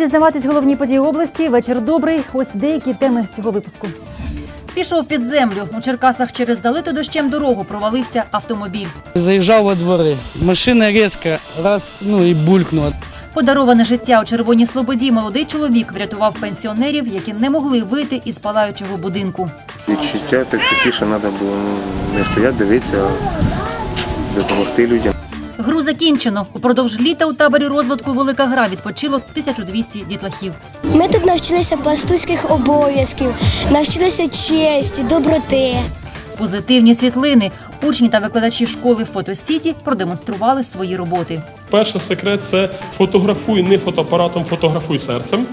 Дізнаватись головні події області. Вечір добрий. Ось деякі теми цього випуску. Пішов під землю. У Черкасах через залиту дощем дорогу провалився автомобіль. Заїжджав во двори. Машина різко раз, ну і булькнула. Подароване життя у Червоній Слободі молодий чоловік врятував пенсіонерів, які не могли вийти із палаючого будинку. Відчуття так такі, що треба було ну, не стояти, дивитися, а допомогти людям. Гру закінчено. Упродовж літа у таборі розвитку Велика Гра відпочило 1200 дітлахів. Ми тут навчилися пластуських обов'язків, навчилися честі, доброти. Позитивні світлини. Учні та викладачі школи Фотосіті продемонстрували свої роботи. Перший секрет це фотографуй не фотоапаратом, фотографуй серцем.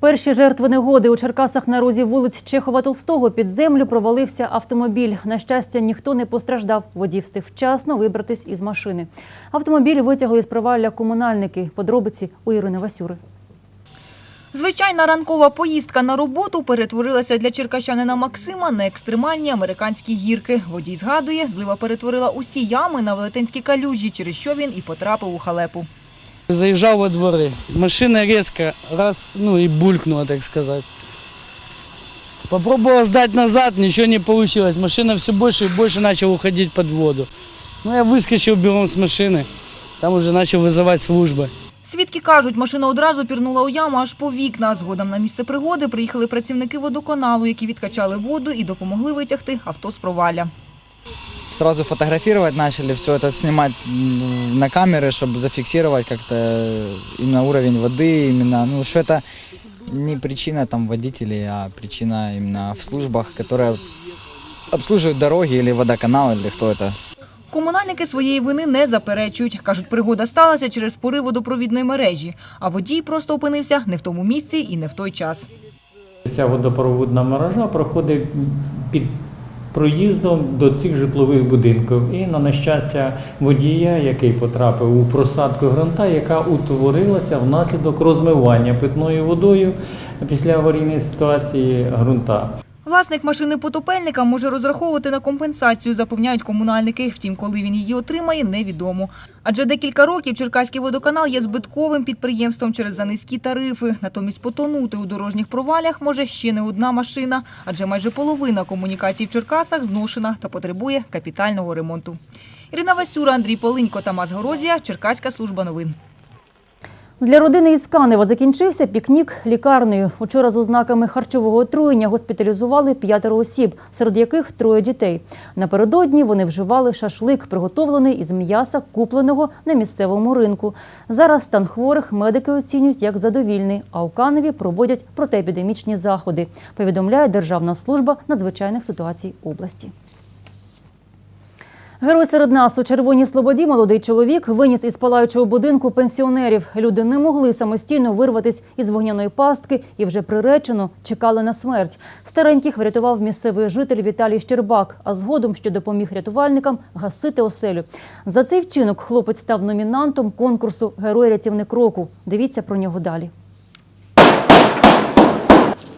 Перші жертви негоди у Черкасах на розі вулиць Чехова Толстого під землю провалився автомобіль. На щастя, ніхто не постраждав. Водій встиг вчасно вибратись із машини. Автомобіль витягли з провалля комунальники. Подробиці у Ірини Васюри. Звичайна ранкова поїздка на роботу перетворилася для черкащанина Максима на екстремальні американські гірки. Водій згадує, злива перетворила усі ями на велетенські калюжі, через що він і потрапив у халепу. Заїжджав во двори. Машина різко раз, ну і булькнула, так сказати. Попробовал сдать назад, ничего не получилось. Машина все больше и больше начала уходить под воду. Ну, я выскочил бегом с машины. Там уже начал вызывать службы. Свідки кажуть, машина одразу пірнула у яму аж по вікна. Згодом на місце пригоди приїхали працівники водоканалу, які відкачали воду і допомогли витягти авто з провалля. сразу фотографировать начали, все это снимать м, на камеры, чтобы зафиксировать как-то именно уровень воды, именно, ну, что это не причина там водителей, а причина именно в службах, которые обслуживают дороги или водоканал, или кто это. Комунальники своєї вини не заперечують. Кажуть, пригода сталася через порив водопровідної мережі, а водій просто опинився не в тому місці і не в той час. Ця водопроводна мережа проходить під проїздом до цих житлових будинків. І на нещастя водія, який потрапив у просадку ґрунта, яка утворилася внаслідок розмивання питною водою після аварійної ситуації ґрунта. Власник машини потопельника може розраховувати на компенсацію, запевняють комунальники. Втім, коли він її отримає, невідомо. Адже декілька років Черкаський водоканал є збитковим підприємством через занизькі тарифи. Натомість потонути у дорожніх провалях може ще не одна машина, адже майже половина комунікацій в Черкасах зношена та потребує капітального ремонту. Ірина Васюра, Андрій Полинько, Тамас Горозія, Черкаська служба новин. Для родини із Канева закінчився пікнік лікарнею. Учора з ознаками харчового отруєння госпіталізували п'ятеро осіб, серед яких троє дітей. Напередодні вони вживали шашлик, приготовлений із м'яса, купленого на місцевому ринку. Зараз стан хворих медики оцінюють як задовільний, а у Каневі проводять протиепідемічні заходи, повідомляє Державна служба надзвичайних ситуацій області. Герой серед нас у Червоній Слободі молодий чоловік виніс із палаючого будинку пенсіонерів. Люди не могли самостійно вирватися із вогняної пастки і вже приречено чекали на смерть. Стареньких врятував місцевий житель Віталій Щербак, а згодом ще допоміг рятувальникам гасити оселю. За цей вчинок хлопець став номінантом конкурсу Герой рятівник року. Дивіться про нього далі.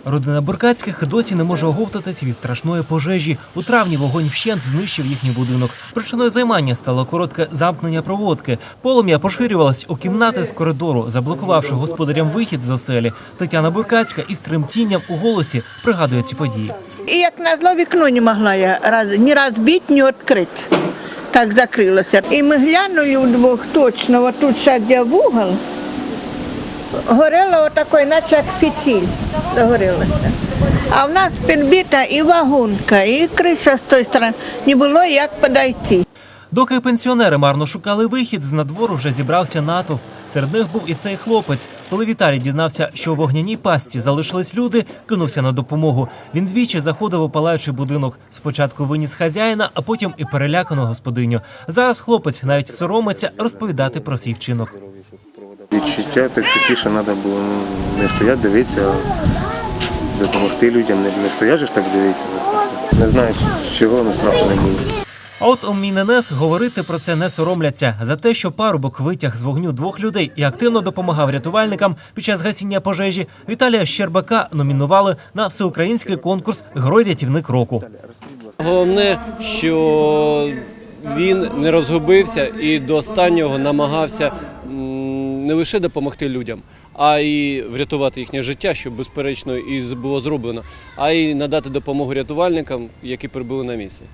Родина Буркацьких досі не може оговтатись від страшної пожежі. У травні вогонь вщент знищив їхній будинок. Причиною займання стало коротке замкнення проводки. Полум'я поширювалось у кімнати з коридору, заблокувавши господарям вихід з оселі. Тетяна Буркацька із тремтінням у голосі пригадує ці події. І як назло вікно не могла я ні розбити, ні відкрити. Так закрилося. І ми глянули вдвох точно, отут де вугол. Горело отакой, наче як фітіль загорілося. А в нас підбита і вагонка, і криша з тої сторони. Не було як подойти. Доки пенсіонери марно шукали вихід, з надвору вже зібрався натовп. Серед них був і цей хлопець. Коли Віталій дізнався, що у вогняній пастці залишились люди, кинувся на допомогу. Він двічі заходив у палаючий будинок. Спочатку виніс хазяїна, а потім і перелякану господиню. Зараз хлопець навіть соромиться розповідати про свій вчинок. Відчуття так такі, що треба було ну, не стояти, дивитися, а допомогти людям. Не, не стояти ж так дивитися. Не знаю, чого, але страху не було. А от у Міненес говорити про це не соромляться. За те, що парубок витяг з вогню двох людей і активно допомагав рятувальникам під час гасіння пожежі, Віталія Щербака номінували на всеукраїнський конкурс Герой рятівник року. Головне, що він не розгубився і до останнього намагався не лише допомогти людям, а й врятувати їхнє життя, що безперечно і було зроблено, а й надати допомогу рятувальникам, які прибули на місце.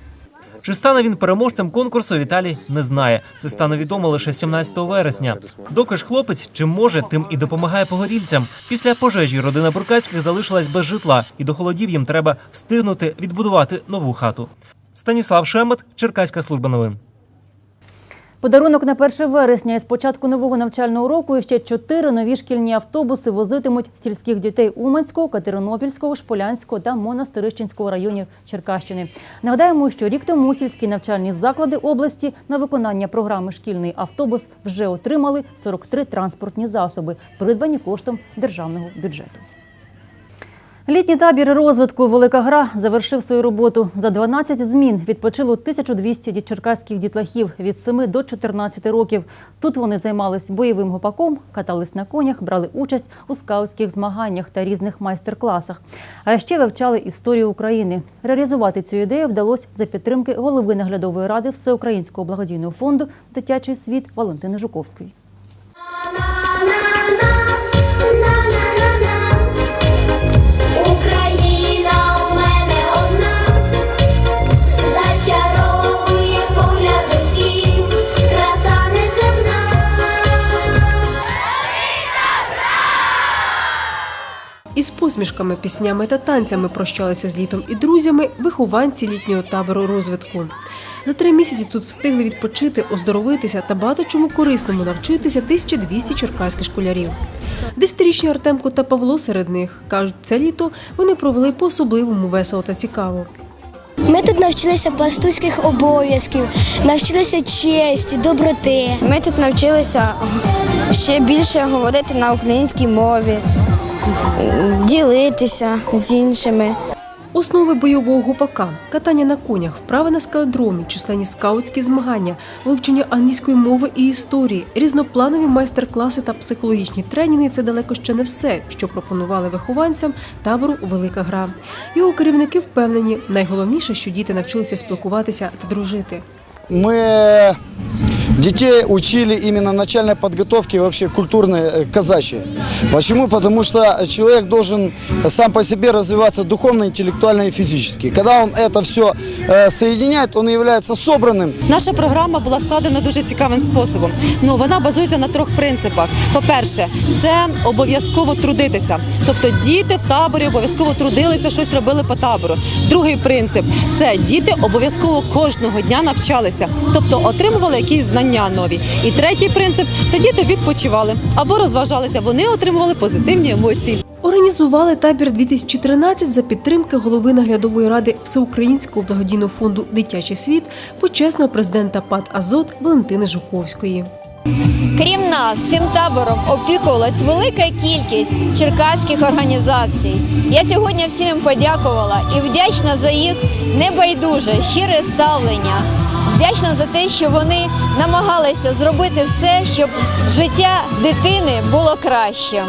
Чи стане він переможцем конкурсу, Віталій не знає. Це стане відомо лише 17 вересня. Доки ж хлопець чим може, тим і допомагає погорільцям. Після пожежі родина Буркацьких залишилась без житла, і до холодів їм треба встигнути відбудувати нову хату. Станіслав Шемет, Черкаська служба новин. Подарунок на 1 вересня із початку нового навчального року ще чотири нові шкільні автобуси возитимуть сільських дітей Уманського, Катеринопільського, Шполянського та Монастирищенського районів Черкащини. Нагадаємо, що рік тому сільські навчальні заклади області на виконання програми Шкільний автобус вже отримали 43 транспортні засоби, придбані коштом державного бюджету. Літній табір розвитку Велика Гра завершив свою роботу. За 12 змін відпочило 1200 діт- черкаських дітлахів від 7 до 14 років. Тут вони займались бойовим гопаком, катались на конях, брали участь у скаутських змаганнях та різних майстер-класах. А ще вивчали історію України. Реалізувати цю ідею вдалося за підтримки голови наглядової ради Всеукраїнського благодійного фонду Дитячий світ Валентини Жуковської. Посмішками, піснями та танцями прощалися з літом і друзями вихованці літнього табору розвитку. За три місяці тут встигли відпочити, оздоровитися та багато чому корисному навчитися 1200 черкаських школярів. Десятирічні Артемко та Павло серед них кажуть, це літо вони провели по-особливому весело та цікаво. Ми тут навчилися пластуських обов'язків, навчилися честі, доброти. Ми тут навчилися ще більше говорити на українській мові, ділитися з іншими. Основи бойового гупака, катання на конях, вправи на скалодромі, численні скаутські змагання, вивчення англійської мови і історії, різнопланові майстер-класи та психологічні тренінги це далеко ще не все, що пропонували вихованцям табору Велика гра. Його керівники впевнені, найголовніше, що діти навчилися спілкуватися та дружити. Мы детей учили именно начальной подготовке вообще культурной э, казачьей. Почему? Потому что человек должен сам по себе развиваться духовно, интеллектуально и физически. Когда он это все соединяет, он является собранным. Наша програма була складена дуже цікавим способом. Ну вона базується на трьох принципах. По-перше, це обов'язково трудитися. Тобто діти в таборі обов'язково трудилися, щось робили по табору. Другий принцип це діти обов'язково кожного дня навчалися, тобто отримували якісь знання нові. І третій принцип це діти відпочивали або розважалися. Вони отримували позитивні емоції. Організували табір 2013 за підтримки голови наглядової ради Всеукраїнського благодійного фонду Дитячий світ почесного президента ПАД Азот Валентини Жуковської. Крім нас, цим табором опікувалась велика кількість черкаських організацій. Я сьогодні всім подякувала і вдячна за їх небайдуже, щире ставлення. Вдячна за те, що вони намагалися зробити все, щоб життя дитини було кращим.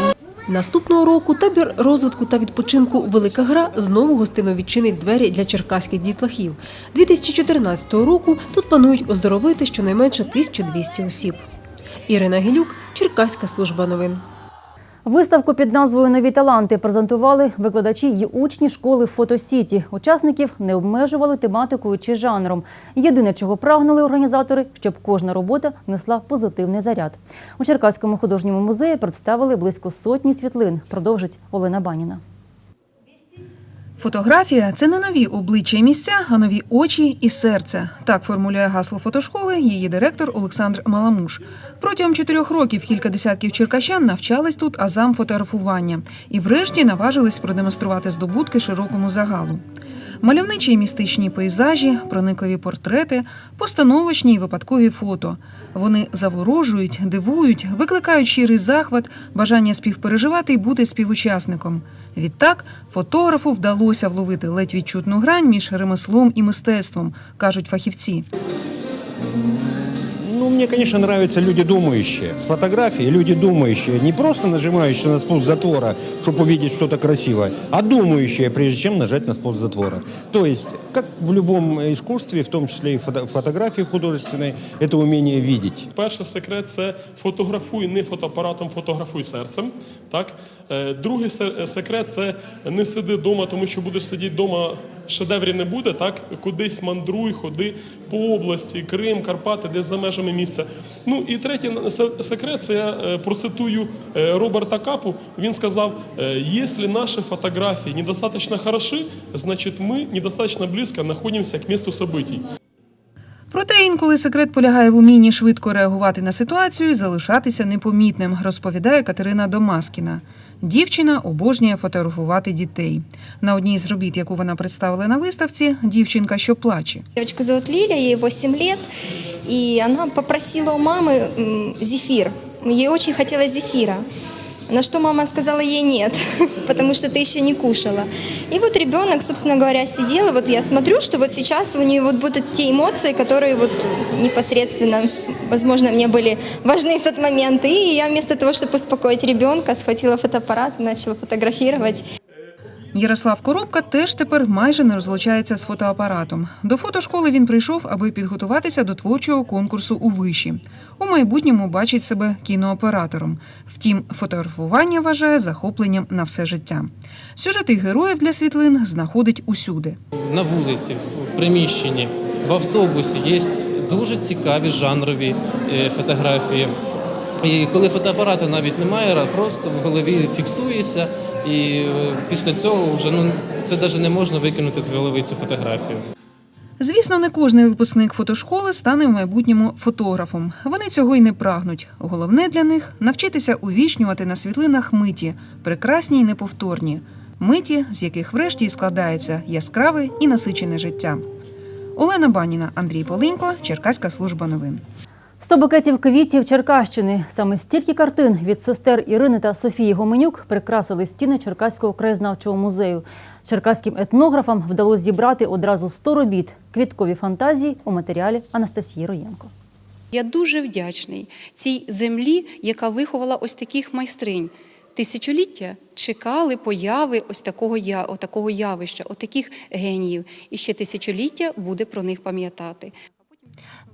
Наступного року табір розвитку та відпочинку Велика Гра знову гостинно відчинить двері для черкаських дітлахів. 2014 року тут планують оздоровити щонайменше 1200 осіб. Ірина Гілюк, Черкаська служба новин. Виставку під назвою Нові таланти презентували викладачі й учні школи Фотосіті. Учасників не обмежували тематикою чи жанром. Єдине, чого прагнули організатори, щоб кожна робота несла позитивний заряд. У Черкаському художньому музеї представили близько сотні світлин. Продовжить Олена Баніна. Фотографія це не нові обличчя і місця, а нові очі і серце. Так формулює гасло фотошколи її директор Олександр Маламуш. Протягом чотирьох років кілька десятків черкащан навчались тут азам фотографування і, врешті, наважились продемонструвати здобутки широкому загалу. Мальовничі і містичні пейзажі, проникливі портрети, постановочні і випадкові фото. Вони заворожують, дивують, викликають щирий захват, бажання співпереживати і бути співучасником. Відтак фотографу вдалося вловити ледь відчутну грань між ремеслом і мистецтвом, кажуть фахівці. Ну, мне, конечно, нравятся люди думающие. Фотографии люди думающие, не просто нажимающие на спуск затвора, чтобы увидеть что-то красивое, а думающие, прежде чем нажать на спуск затвора. То есть, как в любом искусстве, в том числе и фото- фотографии художественной, это умение видеть. Перший секрет це фотографуй не фотоапаратом, фотографуй серцем. Так? Е, Другий секрет це не сиди вдома, тому що будеш сидіти вдома, шедеврів не буде. Кудись мандруй, ходи по області, Крим, Карпати, десь за межами місця. Ну і третій секрет це я е, процитую е, Роберта Капу. Він сказав: е, якщо наші фотографії недостаточно хороші, значить ми недостаточно близько знаходимося к місту событий. Проте інколи секрет полягає в умінні швидко реагувати на ситуацію і залишатися непомітним, розповідає Катерина Домаскіна. Дівчина обожнює фотографувати дітей. На одній з робіт, яку вона представила на виставці, дівчинка, що плаче. Девочку зовут Ліля, їй 8 років, і вона попросила у мами зефір. Їй дуже хотіла зефира. На что мама сказала ей нет, потому что ты еще не кушала. И вот ребенок, собственно говоря, сидел, и вот я смотрю, что вот сейчас у нее вот будут те эмоции, которые вот непосредственно, возможно, мне были важны в тот момент. И я вместо того, чтобы успокоить ребенка, схватила фотоаппарат и начала фотографировать. Ярослав Коробка теж тепер майже не розлучається з фотоапаратом. До фотошколи він прийшов, аби підготуватися до творчого конкурсу у виші. У майбутньому бачить себе кінооператором. Втім, фотографування вважає захопленням на все життя. Сюжети героїв для світлин знаходить усюди. на вулиці, в приміщенні, в автобусі є дуже цікаві жанрові е, фотографії. І коли фотоапарата навіть немає, просто в голові фіксується, і е, після цього вже ну це навіть не можна викинути з голови цю фотографію. Звісно, не кожний випускник фотошколи стане в майбутньому фотографом. Вони цього й не прагнуть. Головне для них навчитися увічнювати на світлинах миті, прекрасні й неповторні. Миті, з яких врешті й складається яскраве і насичене життя. Олена Баніна, Андрій Полинько, Черкаська служба новин. 100 букетів квітів Черкащини. Саме стільки картин від сестер Ірини та Софії Гоменюк прикрасили стіни Черкаського краєзнавчого музею. Черкаським етнографам вдалося зібрати одразу 100 робіт квіткові фантазії у матеріалі Анастасії Роєнко. Я дуже вдячний цій землі, яка виховала ось таких майстринь. Тисячоліття чекали появи ось такого, я- такого явища, от таких геніїв. І ще тисячоліття буде про них пам'ятати.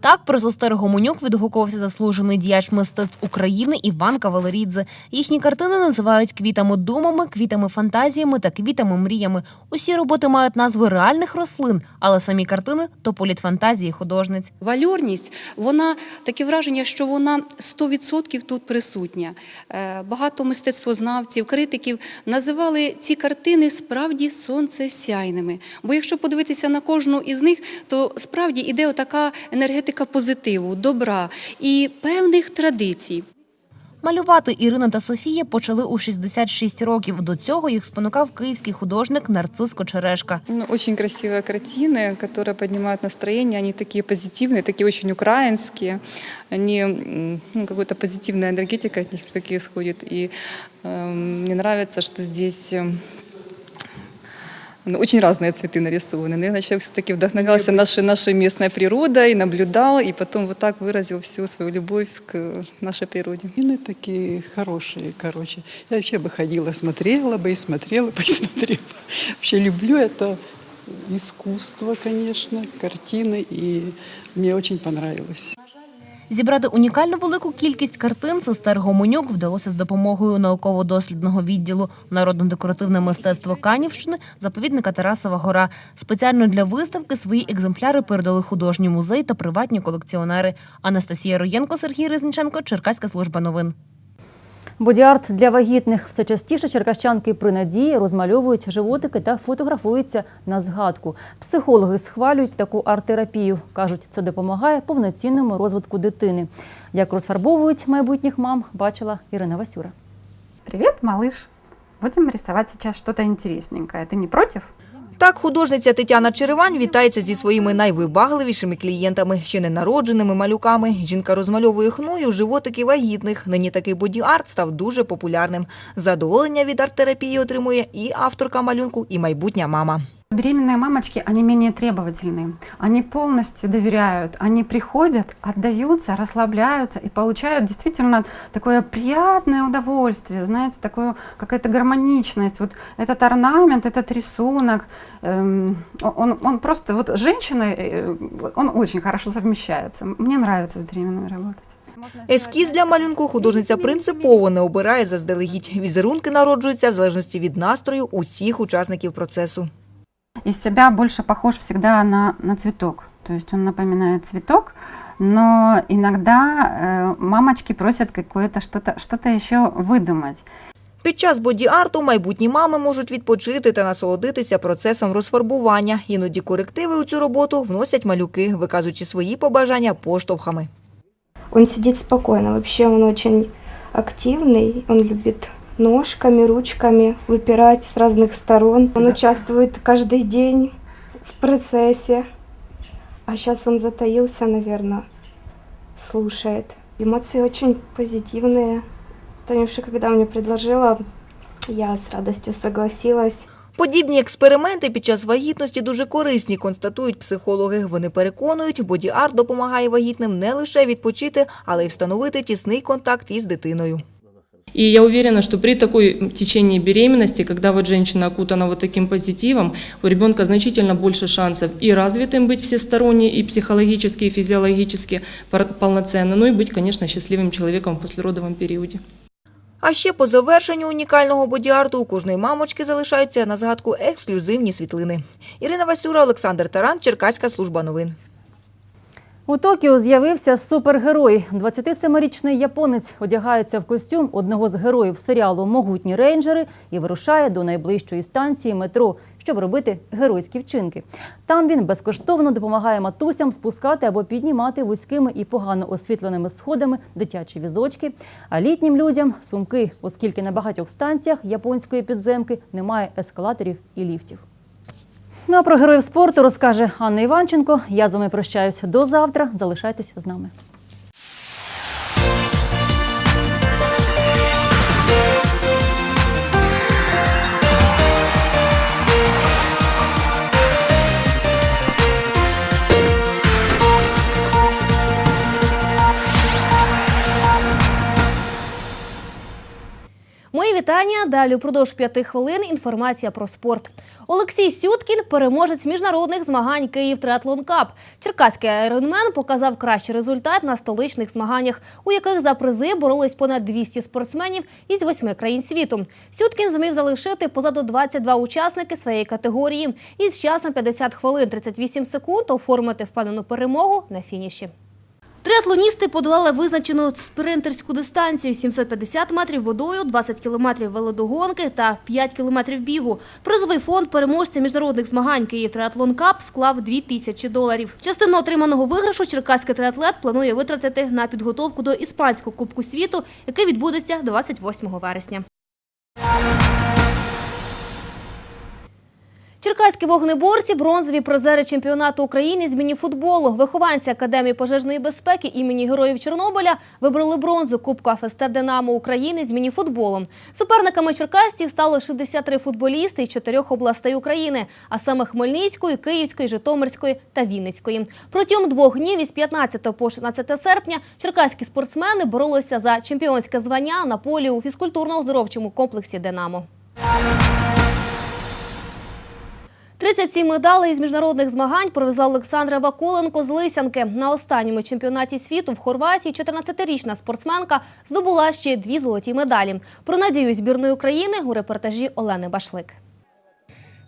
Так про сестер Гомонюк відгукувався заслужений діяч мистецтв України Іван Кавалерідзе. Їхні картини називають квітами думами, квітами фантазіями та квітами мріями. Усі роботи мають назви реальних рослин, але самі картини то політ фантазії художниць. Вальорність, вона таке враження, що вона 100% тут присутня. Е, Багато мистецтвознавців, критиків називали ці картини справді сонцесяйними. Бо якщо подивитися на кожну із них, то справді іде отака енергетика позитиву, добра і певних традицій. Малювати Ірина та Софія почали у 66 років. До цього їх спонукав київський художник Нарцис Кочерешка. Ну, Очень красивые картины, которые поднимают настроение. Они такие позитивные, такие очень украинские. Они, м, ну, какая-то позитивная энергетика от них все-таки исходит. И эм, мне нравится, что здесь эм, ну, очень разные цветы нарисованы. Наверное, человек все-таки вдохновлялся нашей, нашей местной природой, наблюдал, и потом вот так выразил всю свою любовь к нашей природе. Картины такие хорошие, короче. Я вообще бы ходила, смотрела бы и смотрела бы и смотрела. Вообще люблю это искусство, конечно, картины, и мне очень понравилось. Зібрати унікальну велику кількість картин сестер Гомонюк вдалося з допомогою науково-дослідного відділу народно-декоративне мистецтво Канівщини заповідника Тарасова Гора. Спеціально для виставки свої екземпляри передали художній музей та приватні колекціонери. Анастасія Роєнко, Сергій Резніченко, Черкаська служба новин. Бодіарт для вагітних все частіше черкащанки при надії розмальовують животики та фотографуються на згадку. Психологи схвалюють таку арт-терапію. кажуть, це допомагає повноцінному розвитку дитини. Як розфарбовують майбутніх мам, бачила Ірина Васюра. Привет, малыш. Будем рисовать сейчас что-то интересненькое. Ты не против? Так, художниця Тетяна Черевань вітається зі своїми найвибагливішими клієнтами, ще не народженими малюками. Жінка розмальовує хною животики вагітних. Нині такий боді-арт став дуже популярним. Задоволення від арт-терапії отримує і авторка малюнку, і майбутня мама. Беременные мамочки, они менее требовательны. Они полностью доверяют, они приходят, отдаются, расслабляются и получают действительно такое приятное удовольствие, знаете, такую какая-то гармоничность. Вот этот орнамент, этот рисунок, эм, он, он просто, вот с женщиной, э, он очень хорошо совмещается. Мне нравится с беременными работать. Ескіз для малюнку художниця принципово не обирає заздалегідь. Візерунки народжуються в залежності від настрою усіх учасників процесу. из себя больше похож всегда на, на цветок. То есть он напоминает цветок, но иногда э, мамочки просят какое-то что-то что еще выдумать. Під час боді-арту майбутні мами можуть відпочити та насолодитися процесом розфарбування. Іноді корективи у цю роботу вносять малюки, виказуючи свої побажання поштовхами. Он сидит спокойно. Вообще он очень активный. Он любит ножками, ручками выпирать с разных сторон. Он участвует каждый день в процессе. А сейчас он затаился, наверное, слушает. Эмоции очень позитивные. Танюша, когда мне предложила, я с радостью согласилась. Подібні експерименти під час вагітності дуже корисні, констатують психологи. Вони переконують, боді-арт допомагає вагітним не лише відпочити, але й встановити тісний контакт із дитиною. И я уверена, что при такой течении беременности, когда вот женщина окутана вот таким позитивом, у ребенка значительно больше шансов и развитым быть всесторонне, и психологически, и физиологически пор- полноценно, ну и быть, конечно, счастливым человеком в послеродовом периоде. А ще по завершенню унікального боді-арту у кожної мамочки залишаються на згадку ексклюзивні світлини. Ірина Васюра, Олександр Таран, Черкаська служба новин. У Токіо з'явився супергерой. 27-річний японець одягається в костюм одного з героїв серіалу Могутні рейнджери і вирушає до найближчої станції метро, щоб робити геройські вчинки. Там він безкоштовно допомагає матусям спускати або піднімати вузькими і погано освітленими сходами дитячі візочки, а літнім людям сумки, оскільки на багатьох станціях японської підземки немає ескалаторів і ліфтів. Ну а про героїв спорту розкаже Анна Іванченко. Я з вами прощаюсь до завтра. Залишайтесь з нами. Вітання. Далі упродовж п'яти хвилин інформація про спорт. Олексій Сюткін – переможець міжнародних змагань Київ Триатлон Кап. Черкаський айронмен показав кращий результат на столичних змаганнях, у яких за призи боролись понад 200 спортсменів із восьми країн світу. Сюткін зумів залишити позаду 22 учасники своєї категорії і з часом 50 хвилин 38 секунд оформити впевнену перемогу на фініші. Триатлоністи подолали визначену спринтерську дистанцію – 750 метрів водою, 20 кілометрів велодогонки та 5 кілометрів бігу. Призовий фонд переможця міжнародних змагань «Київ Триатлон Кап» склав 2 тисячі доларів. Частину отриманого виграшу черкаський триатлет планує витратити на підготовку до Іспанського Кубку світу, який відбудеться 28 вересня. Черкаські вогнеборці – бронзові призери чемпіонату України з мініфутболу. Вихованці Академії пожежної безпеки імені Героїв Чорнобиля вибрали бронзу Кубку ФСТ «Динамо України» з мініфутболом. Суперниками черкасців стали 63 футболісти із чотирьох областей України, а саме Хмельницької, Київської, Житомирської та Вінницької. Протягом двох днів із 15 по 16 серпня черкаські спортсмени боролися за чемпіонське звання на полі у фізкультурно-оздоровчому комплексі «Динамо». 37 медалей із міжнародних змагань привезла Олександра Вакуленко з Лисянки. На останньому чемпіонаті світу в Хорватії 14-річна спортсменка здобула ще дві золоті медалі. Про надію збірної України у репортажі Олени Башлик.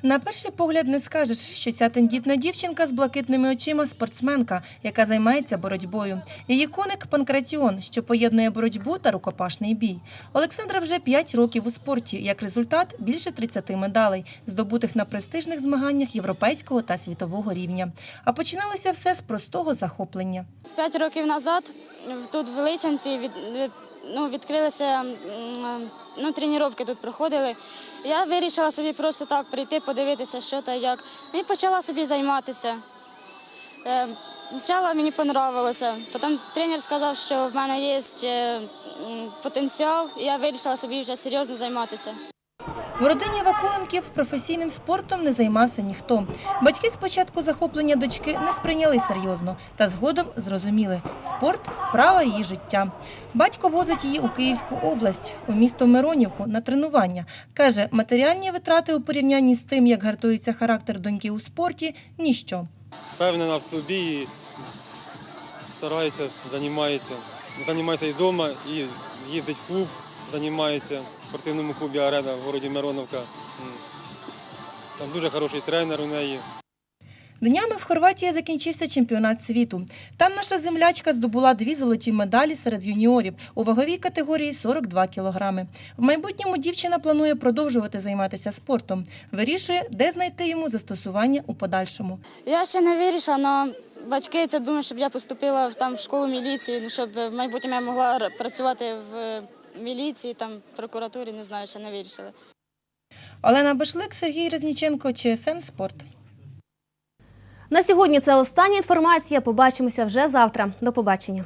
На перший погляд не скажеш, що ця тендітна дівчинка з блакитними очима спортсменка, яка займається боротьбою. Її коник Панкратіон, що поєднує боротьбу та рукопашний бій. Олександра вже 5 років у спорті. Як результат, більше 30 медалей, здобутих на престижних змаганнях європейського та світового рівня. А починалося все з простого захоплення. П'ять років назад тут в Лисянці від, ну, відкрилися ну, тренування тут проходили. Я вирішила собі просто так прийти, подивитися, що та як. І почала собі займатися. Е, Спочатку мені подобалося, потім тренер сказав, що в мене є е, потенціал, і я вирішила собі вже серйозно займатися. В родині Вакуленків професійним спортом не займався ніхто. Батьки спочатку захоплення дочки не сприйняли серйозно, та згодом зрозуміли – спорт – справа її життя. Батько возить її у Київську область, у місто Миронівку на тренування. Каже, матеріальні витрати у порівнянні з тим, як гартується характер доньки у спорті – ніщо. впевнена в собі старається, займається. Займається і вдома, і їздить в клуб, займається спортивному клубі Арена в городі Мироновка. Там дуже хороший тренер у неї. Днями в Хорватії закінчився чемпіонат світу. Там наша землячка здобула дві золоті медалі серед юніорів у ваговій категорії 42 кілограми. В майбутньому дівчина планує продовжувати займатися спортом. Вирішує, де знайти йому застосування у подальшому. Я ще не вирішила, але батьки це думають, щоб я поступила в- там в школу міліції, ну, щоб в майбутньому я могла працювати в міліції, там прокуратурі, не знаю, ще не вирішили. Олена Бешлик, Сергій Резніченко, ЧСН Спорт. На сьогодні це остання інформація. Побачимося вже завтра. До побачення.